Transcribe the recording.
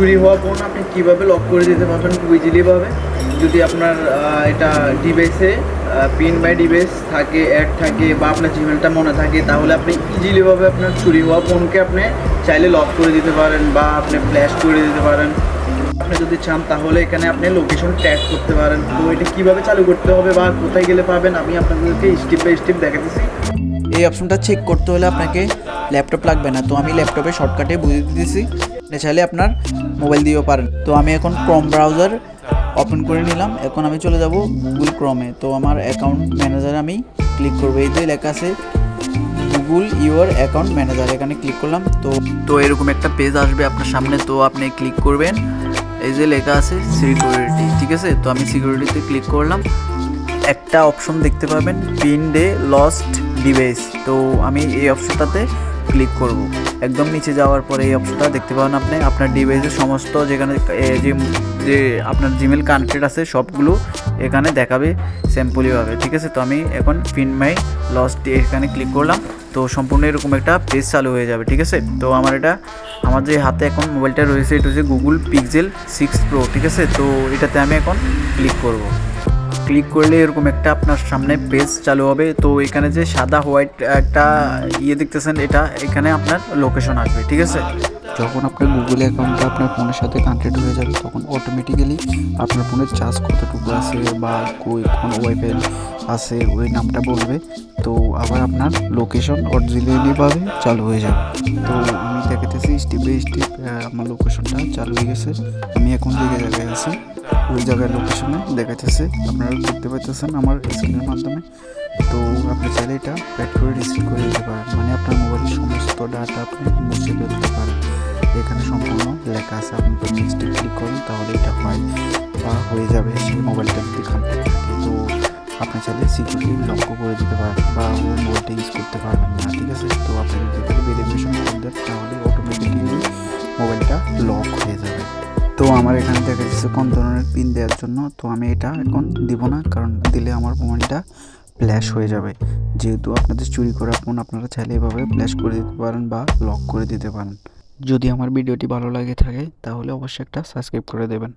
চুরি হওয়া ফোন আপনি কীভাবে লক করে দিতে পারবেন? খুব ইজিলিভাবে যদি আপনার এটা ডিভাইসে পিন বাই ডিভাইস থাকে অ্যাড থাকে বা আপনার জিমেলটা মনে থাকে, তাহলে আপনি ইজিলিভাবে আপনার চুরি হওয়া ফোনকে আপনি চাইলে লক করে দিতে পারেন বা আপনি ফ্ল্যাশ করে দিতে পারেন। আপনি যদি চান, তাহলে এখানে আপনি লোকেশন ট্যাগ করতে পারেন। তো এটা কীভাবে চালু করতে হবে বা কোথায় গেলে পাবেন, আমি আপনাদেরকে স্টেপ বাই স্টেপ দেখাতেছি। এই অপশনটা চেক করতে হলে আপনাকে ল্যাপটপ লাগবে না। তো আমি ল্যাপটপে শর্টকাটে বুঝিয়ে দিতেছি। আপনি চাইলে আপনার মোবাইল দিয়েও পারেন। তো আমি এখন ক্রোম ব্রাউজার ওপেন করে নিলাম। এখন আমি চলে যাব গুগল ক্রমে তো আমার অ্যাকাউন্ট ম্যানেজারে আমি ক্লিক করব। এই যে লেখা আছে গুগল ইউর অ্যাকাউন্ট ম্যানেজার এখানে ক্লিক করলাম। তো তো এরকম একটা পেজ আসবে আপনার সামনে। তো আপনি ক্লিক করবেন। এই যে লেখা আছে সিকিউরিটি ঠিক আছে? তো আমি সিকিউরিটিতে ক্লিক করলাম। একটা অপশন দেখতে পাবেন পিন ডে লস্ট ডিভাইস তো আমি এই অপশনটাতে ক্লিক করব। একদম নিচে যাওয়ার পরে এই অপশনটা দেখতে পাবেন আপনি। আপনার ডিভাইসের সমস্ত যেখানে যে আপনার জিমেল কানেক্টেড আছে, সবগুলো এখানে দেখাবে স্যাম্পলিভাবে ঠিক আছে? তো আমি এখন পিন মাই লস্ট এখানে ক্লিক করলাম। তো সম্পূর্ণ এরকম একটা পেজ চালু হয়ে যাবে। ঠিক আছে? তো আমার এটা, আমার যে হাতে এখন মোবাইলটা রয়েছে, এটা হচ্ছে গুগল পিক্সেল সিক্স প্রো ঠিক আছে? তো এটাতে আমি এখন ক্লিক করব। ক্লিক করলে এরকম একটা আপনার সামনে পেজ চালু হবে। তো এখানে যে সাদা হোয়াইট একটা ইয়ে দেখতেছেন, এটা এখানে আপনার লোকেশন আসবে, ঠিক আছে? যখন আপনার গুগল অ্যাকাউন্টটা আপনার ফোনের সাথে কানেক্টেড হয়ে যাবে, তখন অটোমেটিক্যালি আপনার ফোনের চার্জ কতটুকু আছে বা কই কোন ওয়াইফাই আছে, ওই নামটা বলবে। তো আবার আপনার লোকেশন অরিজিনালিভাবে চালু হয়ে যাবে। তো আমি দেখাতেছি স্টেপ বাই স্টেপ আমার লোকেশনটা চালু হয়ে গেছে। আমি এখন যে জায়গায় আছি ওই জায়গার লোকেশনে দেখাতেছে আপনারা দেখতে পাইতেছেন আমার স্ক্রিনের মাধ্যমে। তো আপনি চাইলে এটা ব্যাক করে রিসিভ করে দিতে পারেন। মানে আপনার মোবাইলের সমস্ত ডাটা আপনি মুছে ফেলতে পারেন। এখানে সম্পূর্ণ লেখা আছে। আপনি নেক্সটে ক্লিক করেন, তাহলে এটা হয় বা হয়ে যাবে সেই মোবাইলটা কানেক্টেড তো আপনি চাইলে সিকিউরিটি লক্ষ্য করে দিতে পারেন বা ওই মোবাইলটা ইউজ করতে পারবেন না, ঠিক আছে? তো আপনি যদি ভেরিফিকেশন করে দেন তাহলে অটোমেটিক্যালি মোবাইলটা লক হয়ে যাবে। তো আমার এখান থেকে এসেছে কোন ধরনের পিন দেওয়ার জন্য তো আমি এটা এখন দিব না, কারণ দিলে আমার মোবাইলটা ফ্ল্যাশ হয়ে যাবে। যেহেতু আপনাদের চুরি করা ফোন আপনারা চাইলে এভাবে ফ্ল্যাশ করে দিতে পারেন বা লক করে দিতে পারেন। যদি আমার ভিডিওটি ভালো লাগে থাকে, তাহলে অবশ্যই একটা সাবস্ক্রাইব করে দেবেন।